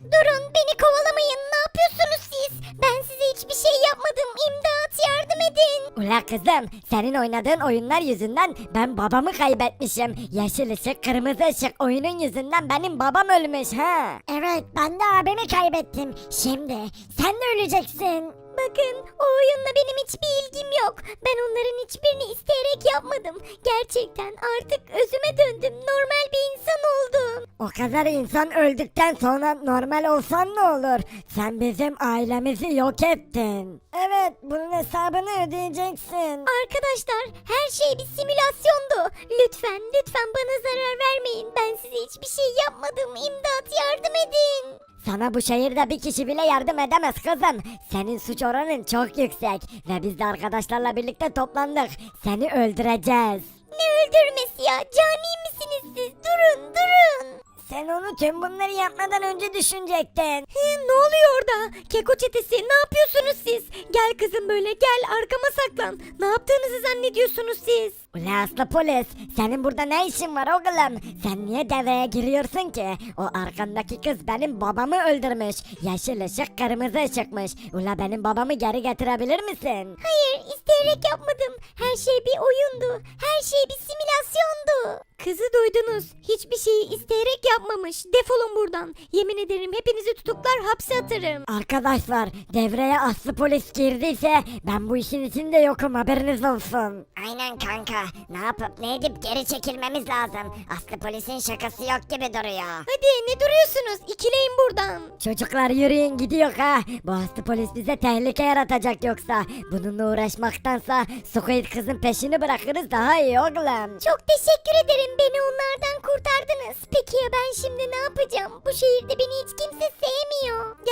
Durun beni kovalamayın ne yapıyorsunuz siz? Ben size hiçbir şey yapmadım imdat yardım edin. Ula kızım senin oynadığın oyunlar yüzünden ben babamı kaybetmişim. Yeşil ışık kırmızı ışık oyunun yüzünden benim babam ölmüş ha. Evet ben de abimi kaybettim. Şimdi sen de öleceksin. Bakın o oyunla benim hiçbir ilgim yok. Ben onların hiçbirini isteyerek yapmadım. Gerçekten artık özüme döndüm. Normal bir insan oldum. O kadar insan öldükten sonra normal olsan ne olur? Sen bizim ailemizi yok ettin. Evet bunun hesabını ödeyeceksin. Arkadaşlar her şey bir simülasyondu. Lütfen lütfen bana zarar vermeyin. Ben size hiçbir şey yapmadım. İmdat yardım edin. Sana bu şehirde bir kişi bile yardım edemez kızım. Senin suç oranın çok yüksek ve biz de arkadaşlarla birlikte toplandık. Seni öldüreceğiz. Ne öldürmesi ya? Cani misiniz siz? Durun durun. Sen onu tüm bunları yapmadan önce düşünecektin. ne oluyor orada? Keko çetesi ne yapıyorsunuz siz? Gel kızım böyle gel arkama saklan. Ne yaptığınızı zannediyorsunuz siz? Ula aslı polis, senin burada ne işin var oğlum? Sen niye devreye giriyorsun ki? O arkandaki kız benim babamı öldürmüş. Yeşil ışık kırmızı ışıkmış. Ula benim babamı geri getirebilir misin? Hayır isteyerek yapmadım. Her şey bir oyundu. Her şey bir simülasyondu. Kızı duydunuz. Hiçbir şeyi isteyerek yapmamış. Defolun buradan. Yemin ederim hepinizi tutuklar hapse atarım. Arkadaşlar devreye aslı polis girdiyse ben bu işin içinde yokum haberiniz olsun. Aynen kanka. Ne yapıp ne edip geri çekilmemiz lazım. Aslı polisin şakası yok gibi duruyor. Hadi ne duruyorsunuz? İkileyin buradan. Çocuklar yürüyün gidiyor ha. Bu aslı polis bize tehlike yaratacak yoksa. Bununla uğraşmaktansa Squid kızın peşini bırakırız daha iyi oğlum. Çok teşekkür ederim. Beni onlardan kurtardınız. Peki ya ben şimdi ne yapacağım? Bu şehirde beni hiç kimse.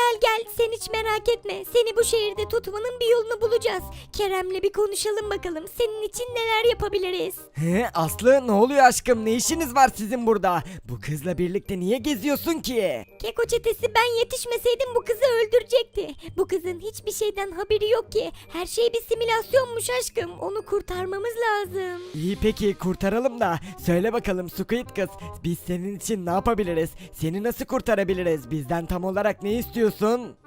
Gel gel sen hiç merak etme. Seni bu şehirde tutmanın bir yolunu bulacağız. Kerem'le bir konuşalım bakalım. Senin için neler yapabiliriz? He, Aslı ne oluyor aşkım ne işiniz var sizin burada? Bu kızla birlikte niye geziyorsun ki? Keko çetesi ben yetişmeseydim bu kızı öldürecekti. Bu kızın hiçbir şeyden haberi yok ki. Her şey bir simülasyonmuş aşkım. Onu kurtarmamız lazım. İyi peki kurtaralım da söyle bakalım Squid kız biz senin için ne yapabiliriz? Seni nasıl kurtarabiliriz? Bizden tam olarak ne istiyorsun?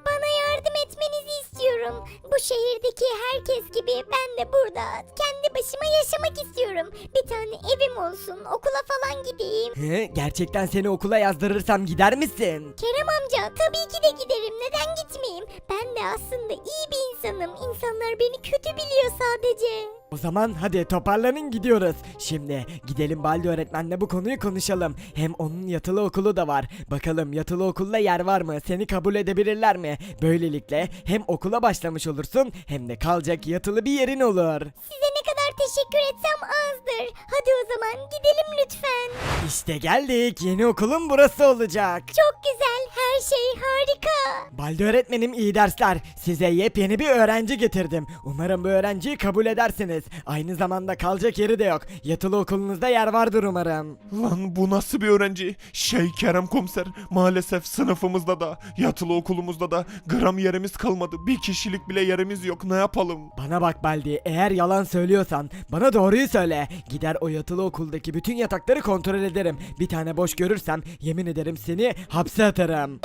Bana yardım etmenizi istiyorum. Bu şehirdeki herkes gibi ben de burada kendi başıma yaşamak istiyorum. Bir tane evim olsun, okula falan gideyim. He, gerçekten seni okula yazdırırsam gider misin? Kerem amca tabii ki de giderim. Neden gitmeyeyim? Ben de aslında iyi bir insanım. İnsanlar beni kötü biliyor sadece. O zaman hadi toparlanın gidiyoruz. Şimdi gidelim Baldi öğretmenle bu konuyu konuşalım. Hem onun yatılı okulu da var. Bakalım yatılı okulda yer var mı? Seni kabul edebilirler mi? Böylelikle hem okula başlamış olursun hem de kalacak yatılı bir yerin olur. Size ne kadar teşekkür etsem azdır. Hadi o zaman gidelim lütfen. İşte geldik. Yeni okulun burası olacak. Çok güzel. Her şey harika. Baldi öğretmenim iyi dersler. Size yepyeni bir öğrenci getirdim. Umarım bu öğrenciyi kabul edersiniz. Aynı zamanda kalacak yeri de yok. Yatılı okulunuzda yer vardır umarım. Lan bu nasıl bir öğrenci? Şey Kerem komiser maalesef sınıfımızda da yatılı okulumuzda da gram yerimiz kalmadı. Bir kişilik bile yerimiz yok ne yapalım? Bana bak Baldi, eğer yalan söylüyorsan bana doğruyu söyle. Gider o yatılı okuldaki bütün yatakları kontrol ederim. Bir tane boş görürsem yemin ederim seni hapse atarım.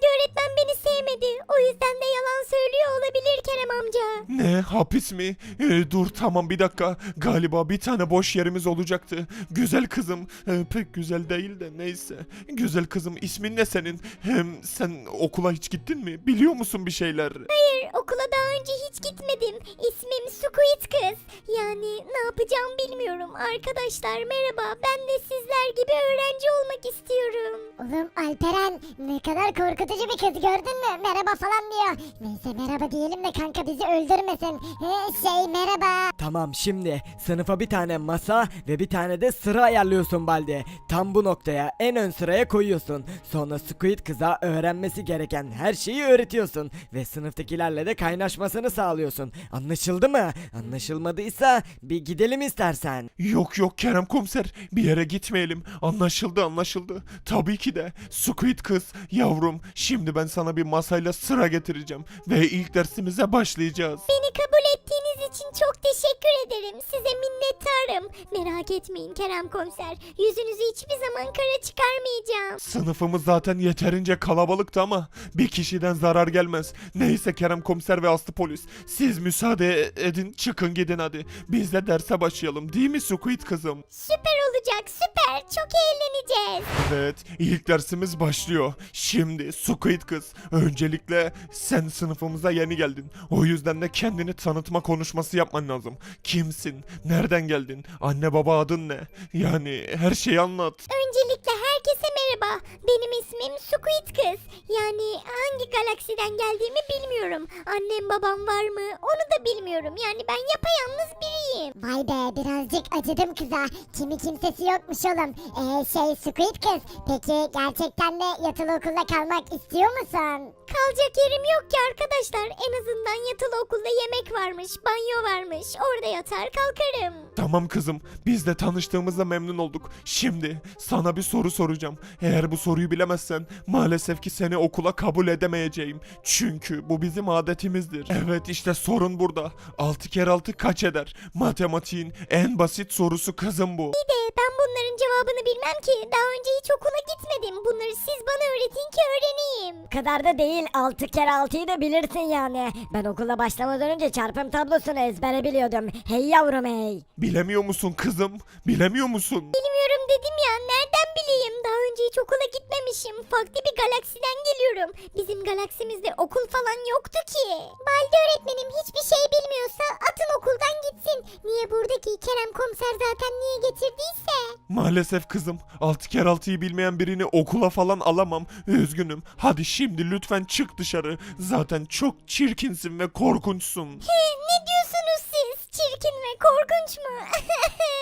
Herhalde öğretmen beni sevmedi. O yüzden de yalan söylüyor olabilir Kerem amca. Ne hapis mi? Ee, dur tamam bir dakika. Galiba bir tane boş yerimiz olacaktı. Güzel kızım. Ee, pek güzel değil de neyse. Güzel kızım ismin ne senin? Hem sen okula hiç gittin mi? Biliyor musun bir şeyler? Hayır okula daha önce hiç gitmedim. İsmim Squid Kız. Yani ne yapacağım bilmiyorum. Arkadaşlar merhaba. Ben de sizler gibi öğrenci olmak istiyorum. Oğlum Alperen ne kadar korkutucu bir kız gördün mü? Merhaba falan diyor. Neyse merhaba diyelim de kanka bizi öldürmesin. He, şey merhaba. Tamam şimdi sınıfa bir tane masa ve bir tane de sıra ayarlıyorsun Baldi. Tam bu noktaya en ön sıraya koyuyorsun. Sonra Squid kıza öğrenmesi gereken her şeyi öğretiyorsun. Ve sınıftakilerle de kaynaşmasını sağlıyorsun. Anlaşıldı mı? Anlaşılmadıysa bir gidelim istersen. Yok yok Kerem komiser bir yere gitmeyelim. Anlaşıldı anlaşıldı. Tabii ki de. Squid kız yavrum şimdi ben sana bir masayla sıra getireceğim. Ve ilk dersimize başlayacağız. Beni kabul ettiğiniz için çok teşekkür ederim. Size minnettarım. Merak etmeyin Kerem komiser. Yüzünüzü hiçbir zaman kara çıkarmayacağım. Sınıfımız zaten yeterince kalabalıktı ama bir kişiden zarar gelmez. Neyse Kerem komiser ve Aslı polis. Siz müsaade edin çıkın gidin hadi. Biz de derse başlayalım değil mi Squid kızım? Süper olacak süper. Çok eğleneceğiz. Evet, ilk dersimiz başlıyor. Şimdi Squid kız, öncelikle sen sınıfımıza yeni geldin. O yüzden de kendini tanıtma konuşması yapman lazım. Kimsin? Nereden geldin? Anne baba adın ne? Yani her şeyi anlat. Öncelikle herkese merhaba. Benim ismim Squid Kız. Yani hangi galaksiden geldiğimi bilmiyorum. Annem babam var mı onu da bilmiyorum. Yani ben yapayalnız biriyim. Vay be birazcık acıdım kıza. Kimi kimsesi yokmuş oğlum. Ee, şey Squid kız. Peki gerçekten de yatılı okulda kalmak istiyor musun? Kalacak yerim yok ki arkadaşlar. En azından yatılı okulda yemek varmış, banyo varmış. Orada yatar kalkarım. Tamam kızım, biz de tanıştığımızda memnun olduk. Şimdi sana bir soru soracağım. Eğer bu soruyu bilemezsen maalesef ki seni okula kabul edemeyeceğim. Çünkü bu bizim adetimizdir. Evet işte sorun burada. 6 kere 6 kaç eder? Matematiğin en basit sorusu kızım bu. Bir de ben bunların cevabını bilmem ki. Daha önce hiç okula gitmedim. Bunları siz bana öğretin ki öğreneyim. Kadar da değil 6 kere 6'yı da bilirsin yani. Ben okula başlamadan önce çarpım tablosunu ezbere biliyordum. Hey yavrum hey. Bilemiyor musun kızım? Bilemiyor musun? Bilmiyorum dedim ya. Nereden bileyim? Daha önce hiç okula gitmemişim. Farklı bir galaksiden geliyorum. Bizim galaksimizde okul falan yoktu ki. Balde öğretmenim hiçbir şey bilmiyorsa atın okuldan gitsin. Niye buradaki Kerem komiser zaten niye getirdiyse? Maalesef kızım. 6 kere 6'yı bilmeyen birini okula falan alamam. Üzgünüm. Hadi şimdi lütfen çık dışarı. Zaten çok çirkinsin ve korkunçsun. He, ne diyorsunuz siz? Çirkin ve korkunç mu?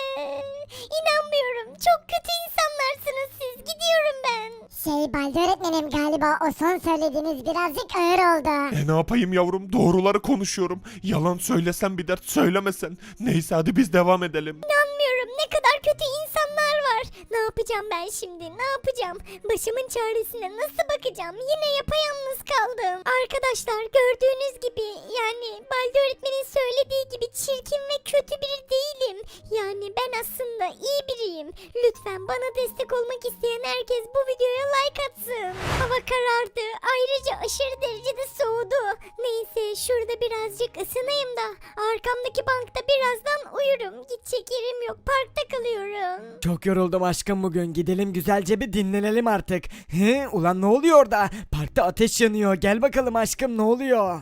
İnanmıyorum. Çok kötü insanlarsınız siz. Gidiyorum ben. Şey Balde öğretmenim galiba o son söylediğiniz birazcık ağır oldu. E ne yapayım yavrum? Doğruları konuşuyorum. Yalan söylesem bir dert söylemesen. Neyse hadi biz devam edelim. İnanmıyorum. Ne kadar kötü insanlar var. Ne yapacağım ben şimdi? Ne yapacağım? Başımın çaresine nasıl bakacağım? Yine yapayalnız kaldım. Arkadaşlar gördüğünüz gibi yani Balde öğretmenin söylediği gibi çirkin ve kötü biri Lütfen bana destek olmak isteyen herkes bu videoya like atsın. Hava karardı. Ayrıca aşırı derecede soğudu. Neyse şurada birazcık ısınayım da arkamdaki bankta birazdan uyurum. Gidecek yerim yok. Parkta kalıyorum. Çok yoruldum aşkım bugün. Gidelim güzelce bir dinlenelim artık. He, ulan ne oluyor orada? Parkta ateş yanıyor. Gel bakalım aşkım ne oluyor?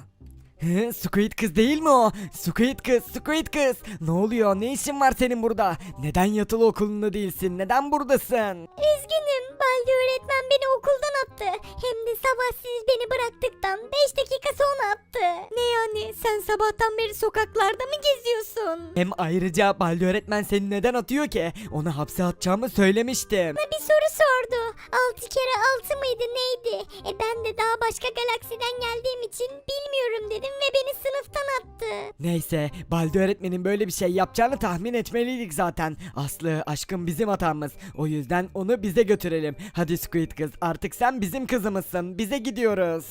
He, Squid kız değil mi o? Squid kız, Squid kız. Ne oluyor? Ne işin var senin burada? Neden yatılı okulunda değilsin? Neden buradasın? Üzgünüm. Baldi öğretmen beni okuldan attı. Hem de sabah siz beni bıraktıktan 5 dakika sonra attı. Ne yani? Sen sabahtan beri sokaklarda mı geziyorsun? Hem ayrıca Baldi öğretmen seni neden atıyor ki? Onu hapse atacağımı söylemiştim. Bana bir soru sordu. 6 kere 6 mıydı neydi? E ben de daha başka galaksiden geldiğim için bilmiyorum dedim ve beni sınıftan attı. Neyse, Baldi öğretmenin böyle bir şey yapacağını tahmin etmeliydik zaten. Aslı, aşkım bizim hatamız. O yüzden onu bize götürelim. Hadi Squid kız, artık sen bizim kızımızsın. Bize gidiyoruz.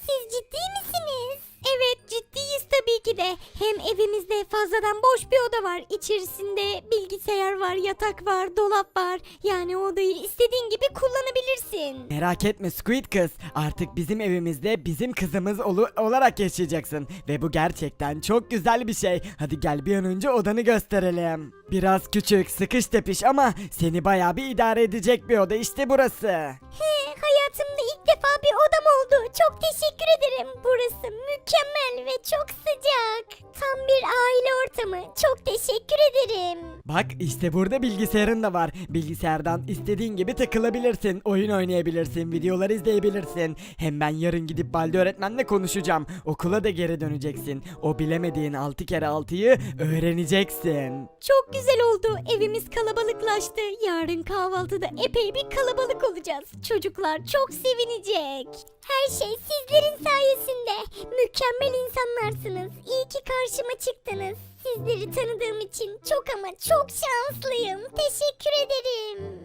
Siz ciddi misiniz? Evet ciddiyiz tabii ki de. Hem evimizde fazladan boş bir oda var. İçerisinde bilgisayar var, yatak var, dolap var. Yani o odayı istediğin gibi kullanabilirsin. Merak etme Squid kız. Artık bizim evimizde bizim kızımız olu- olarak yaşayacaksın. Ve bu gerçekten çok güzel bir şey. Hadi gel bir an önce odanı gösterelim. Biraz küçük, sıkış tepiş ama seni bayağı bir idare edecek bir oda işte burası. He, hayatımda ilk defa bir odam oldu. Çok teşekkür ederim. Burası mükemmel ve çok sıcak. Tam bir aile ortamı. Çok teşekkür ederim. Bak işte burada bilgisayarın da var. Bilgisayardan istediğin gibi takılabilirsin, oyun oynayabilirsin, videolar izleyebilirsin. Hem ben yarın gidip Baldi öğretmenle konuşacağım. Okula da geri döneceksin. O bilemediğin 6 kere 6'yı öğreneceksin. Çok güzel oldu. Evimiz kalabalıklaştı. Yarın kahvaltıda epey bir kalabalık olacağız. Çocuklar çok sevinecek. Her şey sizlerin sayesinde. Mükemmel insanlarsınız. İyi ki karşıma çıktınız. Sizleri tanıdığım için çok ama çok şanslıyım. Teşekkür ederim.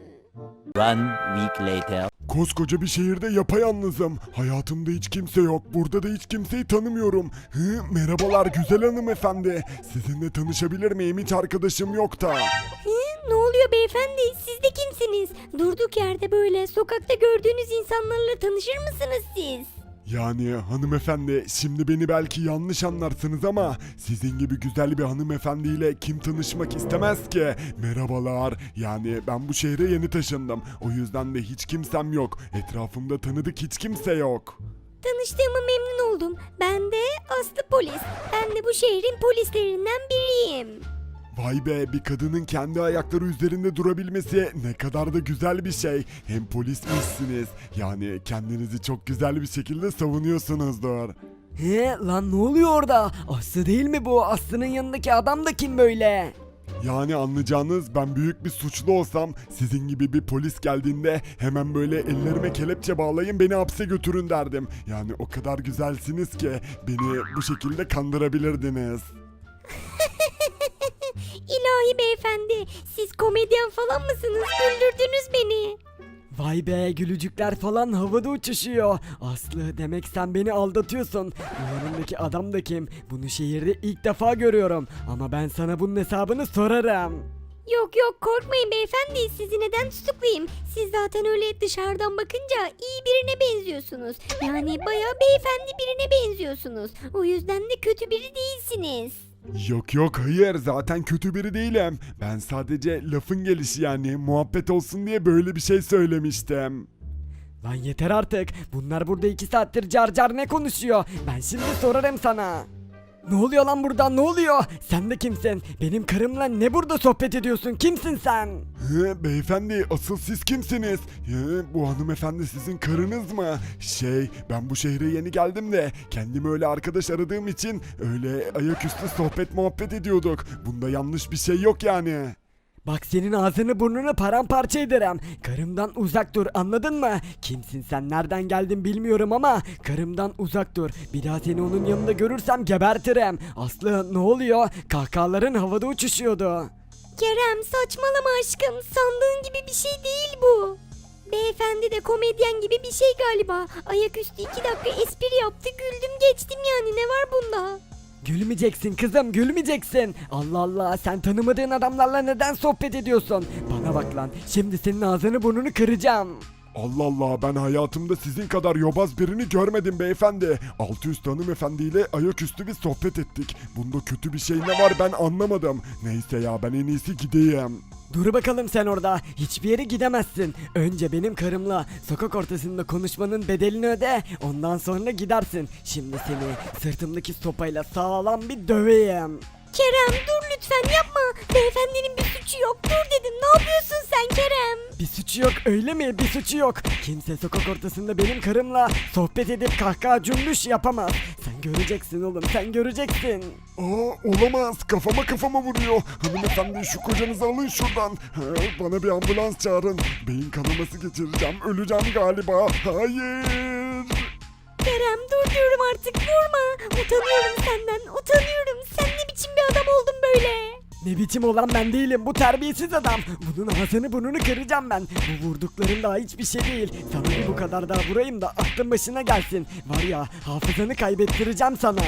One week later. Koskoca bir şehirde yapayalnızım. Hayatımda hiç kimse yok. Burada da hiç kimseyi tanımıyorum. Hı, merhabalar güzel hanımefendi. Sizinle tanışabilir miyim? Hiç arkadaşım yok da. Ne oluyor beyefendi? Siz de kimsiniz? Durduk yerde böyle sokakta gördüğünüz insanlarla tanışır mısınız siz? Yani hanımefendi şimdi beni belki yanlış anlarsınız ama sizin gibi güzel bir hanımefendiyle kim tanışmak istemez ki? Merhabalar. Yani ben bu şehre yeni taşındım. O yüzden de hiç kimsem yok. Etrafımda tanıdık hiç kimse yok. Tanıştığıma memnun oldum. Ben de Aslı Polis. Ben de bu şehrin polislerinden biriyim. Vay be bir kadının kendi ayakları üzerinde durabilmesi ne kadar da güzel bir şey. Hem polismişsiniz. Yani kendinizi çok güzel bir şekilde savunuyorsunuzdur. He lan ne oluyor orada? Aslı değil mi bu? Aslı'nın yanındaki adam da kim böyle? Yani anlayacağınız ben büyük bir suçlu olsam sizin gibi bir polis geldiğinde hemen böyle ellerime kelepçe bağlayın beni hapse götürün derdim. Yani o kadar güzelsiniz ki beni bu şekilde kandırabilirdiniz. İlahi beyefendi, siz komedyen falan mısınız? Güldürdünüz beni. Vay be gülücükler falan havada uçuşuyor. Aslı demek sen beni aldatıyorsun. Bu yanındaki adam da kim? Bunu şehirde ilk defa görüyorum. Ama ben sana bunun hesabını sorarım. Yok yok korkmayın beyefendi, sizi neden tutuklayayım? Siz zaten öyle dışarıdan bakınca iyi birine benziyorsunuz. Yani bayağı beyefendi birine benziyorsunuz. O yüzden de kötü biri değilsiniz. Yok yok hayır zaten kötü biri değilim. Ben sadece lafın gelişi yani muhabbet olsun diye böyle bir şey söylemiştim. Lan yeter artık. Bunlar burada iki saattir car car ne konuşuyor? Ben şimdi sorarım sana. Ne oluyor lan burada ne oluyor? Sen de kimsin? Benim karımla ne burada sohbet ediyorsun? Kimsin sen? Hı, beyefendi asıl siz kimsiniz? Hı, bu hanımefendi sizin karınız mı? Şey ben bu şehre yeni geldim de kendimi öyle arkadaş aradığım için öyle ayaküstü sohbet muhabbet ediyorduk. Bunda yanlış bir şey yok yani. Bak senin ağzını burnunu paramparça ederim. Karımdan uzak dur anladın mı? Kimsin sen nereden geldin bilmiyorum ama karımdan uzak dur. Bir daha seni onun yanında görürsem gebertirim. Aslı ne oluyor? Kahkahaların havada uçuşuyordu. Kerem saçmalama aşkım, sandığın gibi bir şey değil bu. Beyefendi de komedyen gibi bir şey galiba. Ayaküstü iki dakika espri yaptı, güldüm geçtim yani ne var bunda? Gülmeyeceksin kızım gülmeyeceksin. Allah Allah sen tanımadığın adamlarla neden sohbet ediyorsun? Bana bak lan şimdi senin ağzını burnunu kıracağım. Allah Allah ben hayatımda sizin kadar yobaz birini görmedim beyefendi. Altı üstü hanımefendiyle ayaküstü bir sohbet ettik. Bunda kötü bir şey ne var ben anlamadım. Neyse ya ben en iyisi gideyim. Dur bakalım sen orada. Hiçbir yere gidemezsin. Önce benim karımla sokak ortasında konuşmanın bedelini öde. Ondan sonra gidersin. Şimdi seni sırtımdaki sopayla sağlam bir döveyim. Kerem dur lütfen yapma. Beyefendinin bir suçu yok. Dur dedim. Ne yapıyorsun sen Kerem? Bir suçu yok öyle mi? Bir suçu yok. Kimse sokak ortasında benim karımla sohbet edip kahkaha cümbüş yapamaz. Sen göreceksin oğlum sen göreceksin. Aa olamaz kafama kafama vuruyor. Hanımefendi şu kocanızı alın şuradan. Ha, bana bir ambulans çağırın. Beyin kanaması geçireceğim öleceğim galiba. Hayır. Kerem dur diyorum artık vurma. Utanıyorum senden. Utanıyorum. Ne biçim olan ben değilim bu terbiyesiz adam. Bunun ağzını burnunu kıracağım ben. Bu vurdukların daha hiçbir şey değil. Sana bir bu kadar daha vurayım da aklın başına gelsin. Var ya hafızanı kaybettireceğim sana.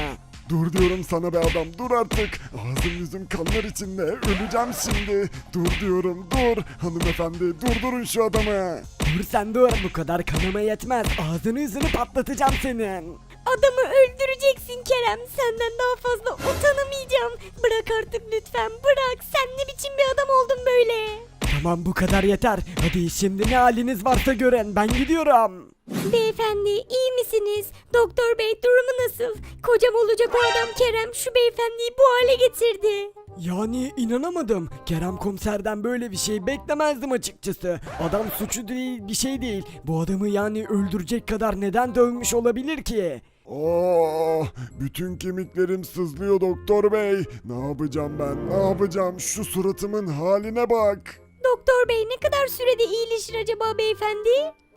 Dur diyorum sana be adam dur artık. Ağzım yüzüm kanlar içinde. Öleceğim şimdi. Dur diyorum dur. Hanımefendi durdurun şu adamı. Dur sen dur bu kadar kanama yetmez. Ağzını yüzünü patlatacağım senin. Adamı öldüreceksin Kerem. Senden daha fazla utanamayacağım. Bırak artık lütfen. Bırak. Sen ne biçim bir adam oldun böyle? Tamam bu kadar yeter. Hadi şimdi ne haliniz varsa görün ben gidiyorum. Beyefendi iyi misiniz? Doktor bey durumu nasıl? Kocam olacak o adam Kerem şu beyefendiyi bu hale getirdi. Yani inanamadım. Kerem komiserden böyle bir şey beklemezdim açıkçası. Adam suçu değil bir şey değil. Bu adamı yani öldürecek kadar neden dövmüş olabilir ki? Aa, bütün kemiklerim sızlıyor doktor bey. Ne yapacağım ben? Ne yapacağım? Şu suratımın haline bak. Doktor bey ne kadar sürede iyileşir acaba beyefendi?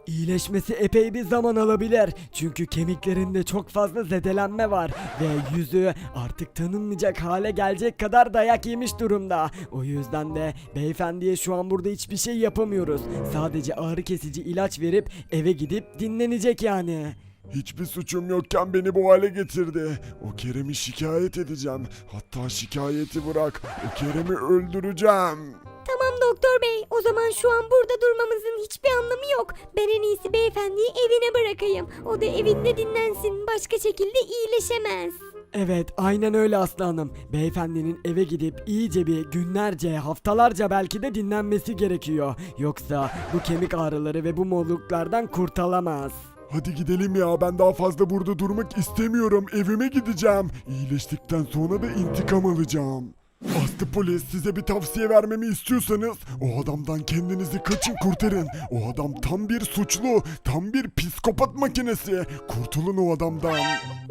İyileşmesi epey bir zaman alabilir. Çünkü kemiklerinde çok fazla zedelenme var ve yüzü artık tanınmayacak hale gelecek kadar dayak yemiş durumda. O yüzden de beyefendiye şu an burada hiçbir şey yapamıyoruz. Sadece ağrı kesici ilaç verip eve gidip dinlenecek yani. Hiçbir suçum yokken beni bu hale getirdi. O Kerem'i şikayet edeceğim. Hatta şikayeti bırak. O Kerem'i öldüreceğim. Tamam doktor bey o zaman şu an burada durmamızın hiçbir anlamı yok. Ben en iyisi beyefendiyi evine bırakayım. O da evinde dinlensin başka şekilde iyileşemez. Evet aynen öyle Aslı Hanım. Beyefendinin eve gidip iyice bir günlerce haftalarca belki de dinlenmesi gerekiyor. Yoksa bu kemik ağrıları ve bu molluklardan kurtulamaz. Hadi gidelim ya ben daha fazla burada durmak istemiyorum. Evime gideceğim. İyileştikten sonra da intikam alacağım. Aslı polis size bir tavsiye vermemi istiyorsanız o adamdan kendinizi kaçın kurtarın. O adam tam bir suçlu, tam bir psikopat makinesi. Kurtulun o adamdan.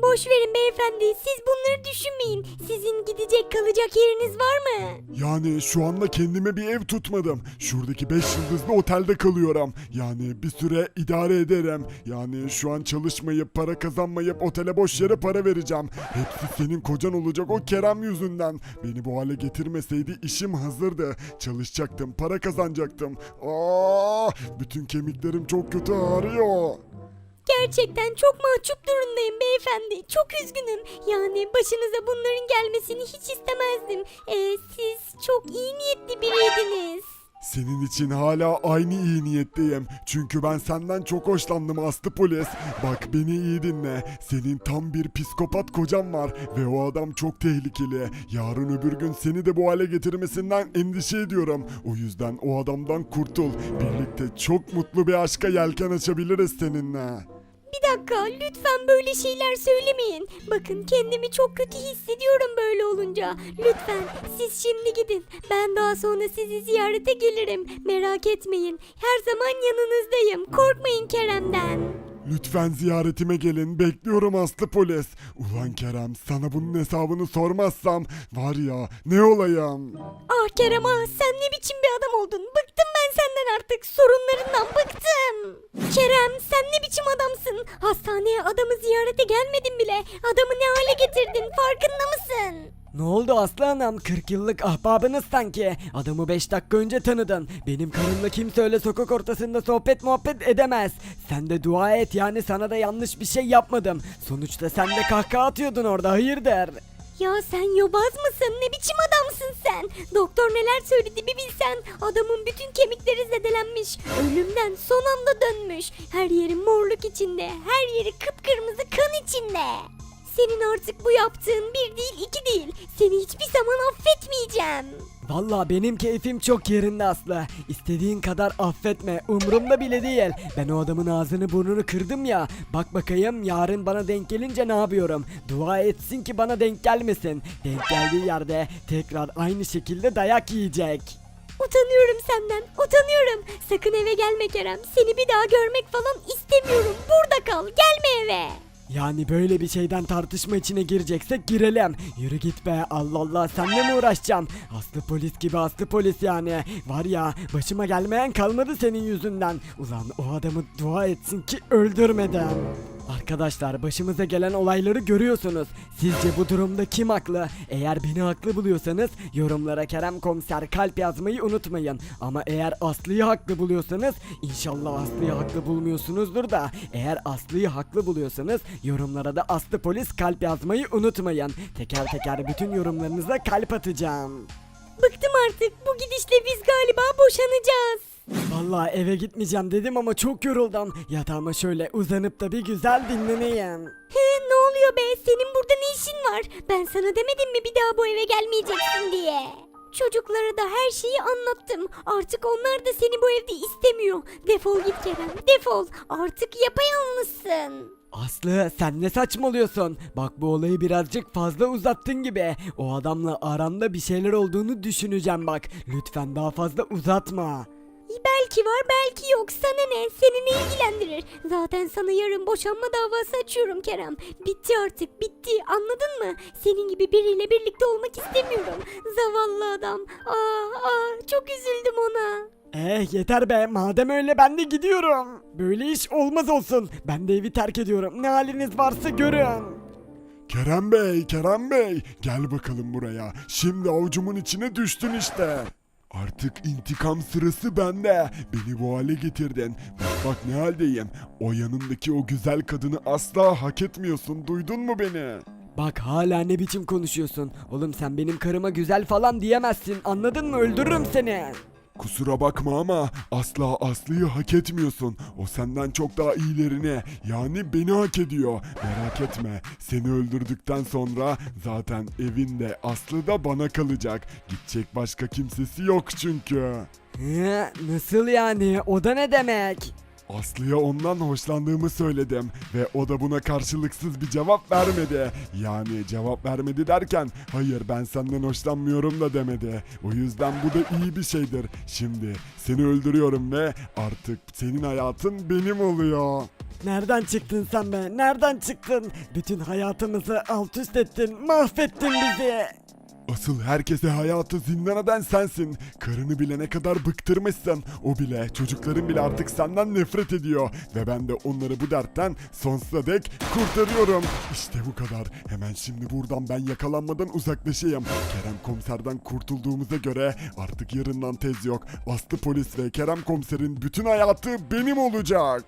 Boş verin beyefendi siz bunları düşünmeyin. Sizin gidecek kalacak yeriniz var mı? Yani şu anda kendime bir ev tutmadım. Şuradaki 5 yıldızlı otelde kalıyorum. Yani bir süre idare ederim. Yani şu an çalışmayıp para kazanmayıp otele boş yere para vereceğim. Hepsi senin kocan olacak o Kerem yüzünden. Beni bu hale getirmeseydi işim hazırdı. Çalışacaktım, para kazanacaktım. Aa, bütün kemiklerim çok kötü ağrıyor. Gerçekten çok mahcup durumdayım beyefendi. Çok üzgünüm. Yani başınıza bunların gelmesini hiç istemezdim. Ee, siz çok iyi niyetli biriydiniz. Senin için hala aynı iyi niyetteyim. Çünkü ben senden çok hoşlandım Aslı polis. Bak beni iyi dinle. Senin tam bir psikopat kocan var ve o adam çok tehlikeli. Yarın öbür gün seni de bu hale getirmesinden endişe ediyorum. O yüzden o adamdan kurtul. Birlikte çok mutlu bir aşka yelken açabiliriz seninle. Bir dakika lütfen böyle şeyler söylemeyin. Bakın kendimi çok kötü hissediyorum böyle olunca. Lütfen siz şimdi gidin. Ben daha sonra sizi ziyarete gelirim. Merak etmeyin. Her zaman yanınızdayım. Korkmayın Kerem'den. Lütfen ziyaretime gelin. Bekliyorum Aslı polis. Ulan Kerem sana bunun hesabını sormazsam var ya ne olayım. Ah Kerem ah sen ne biçim bir adam oldun. Bıktım ben senden artık. Sorunlarından bıktım. Kerem sen ne biçim adamsın. Hastaneye adamı ziyarete gelmedin bile. Adamı ne hale getirdin farkında mısın? Ne oldu Aslı Hanım? 40 yıllık ahbabınız sanki. Adamı 5 dakika önce tanıdın. Benim karımla kimse öyle sokak ortasında sohbet muhabbet edemez. Sen de dua et yani sana da yanlış bir şey yapmadım. Sonuçta sen de kahkaha atıyordun orada hayırdır? Ya sen yobaz mısın? Ne biçim adamsın sen? Doktor neler söyledi bir bilsen. Adamın bütün kemikleri zedelenmiş. Ölümden son anda dönmüş. Her yeri morluk içinde. Her yeri kıpkırmızı kan içinde. Senin artık bu yaptığın bir değil iki değil. Seni hiçbir zaman affetmeyeceğim. Valla benim keyfim çok yerinde Aslı. İstediğin kadar affetme. Umurumda bile değil. Ben o adamın ağzını burnunu kırdım ya. Bak bakayım yarın bana denk gelince ne yapıyorum. Dua etsin ki bana denk gelmesin. Denk geldiği yerde tekrar aynı şekilde dayak yiyecek. Utanıyorum senden. Utanıyorum. Sakın eve gelme Kerem. Seni bir daha görmek falan istemiyorum. Burada kal. Gelme eve. Yani böyle bir şeyden tartışma içine gireceksek girelim. Yürü git be Allah Allah senle mi uğraşacağım? Aslı polis gibi aslı polis yani. Var ya başıma gelmeyen kalmadı senin yüzünden. Ulan o adamı dua etsin ki öldürmeden. Arkadaşlar başımıza gelen olayları görüyorsunuz. Sizce bu durumda kim haklı? Eğer beni haklı buluyorsanız yorumlara Kerem Komiser kalp yazmayı unutmayın. Ama eğer Aslı'yı haklı buluyorsanız inşallah Aslı'yı haklı bulmuyorsunuzdur da eğer Aslı'yı haklı buluyorsanız yorumlara da Aslı Polis kalp yazmayı unutmayın. Teker teker bütün yorumlarınıza kalp atacağım. Bıktım artık. Bu gidişle biz galiba boşanacağız. Vallahi eve gitmeyeceğim dedim ama çok yoruldum. Yatağıma şöyle uzanıp da bir güzel dinleneyim. He ne oluyor be? Senin burada ne işin var? Ben sana demedim mi bir daha bu eve gelmeyeceksin diye. Çocuklara da her şeyi anlattım. Artık onlar da seni bu evde istemiyor. Defol git Kerem. Defol. Artık yapayalnızsın. Aslı sen ne saçmalıyorsun? Bak bu olayı birazcık fazla uzattın gibi. O adamla aranda bir şeyler olduğunu düşüneceğim bak. Lütfen daha fazla uzatma. Belki var belki yok sana ne seni ne ilgilendirir zaten sana yarın boşanma davası açıyorum Kerem bitti artık bitti anladın mı senin gibi biriyle birlikte olmak istemiyorum zavallı adam aa, aa çok üzüldüm ona Eh yeter be madem öyle ben de gidiyorum. Böyle iş olmaz olsun. Ben de evi terk ediyorum. Ne haliniz varsa görün. Kerem Bey, Kerem Bey, gel bakalım buraya. Şimdi avucumun içine düştün işte. Artık intikam sırası bende. Beni bu hale getirdin. Bak bak ne haldeyim. O yanındaki o güzel kadını asla hak etmiyorsun. Duydun mu beni? Bak hala ne biçim konuşuyorsun. Oğlum sen benim karıma güzel falan diyemezsin. Anladın mı? Öldürürüm seni. Kusura bakma ama asla Aslı'yı hak etmiyorsun. O senden çok daha iyilerini yani beni hak ediyor. Merak etme seni öldürdükten sonra zaten evinde Aslı da bana kalacak. Gidecek başka kimsesi yok çünkü. He, nasıl yani? O da ne demek? Aslı'ya ondan hoşlandığımı söyledim ve o da buna karşılıksız bir cevap vermedi. Yani cevap vermedi derken hayır ben senden hoşlanmıyorum da demedi. O yüzden bu da iyi bir şeydir. Şimdi seni öldürüyorum ve artık senin hayatın benim oluyor. Nereden çıktın sen be? Nereden çıktın? Bütün hayatımızı alt üst ettin. Mahvettin bizi. Asıl herkese hayatı zindan eden sensin. Karını bile ne kadar bıktırmışsın. O bile, çocukların bile artık senden nefret ediyor. Ve ben de onları bu dertten sonsuza dek kurtarıyorum. İşte bu kadar. Hemen şimdi buradan ben yakalanmadan uzaklaşayım. Kerem komiserden kurtulduğumuza göre artık yarından tez yok. Aslı polis ve Kerem komiserin bütün hayatı benim olacak.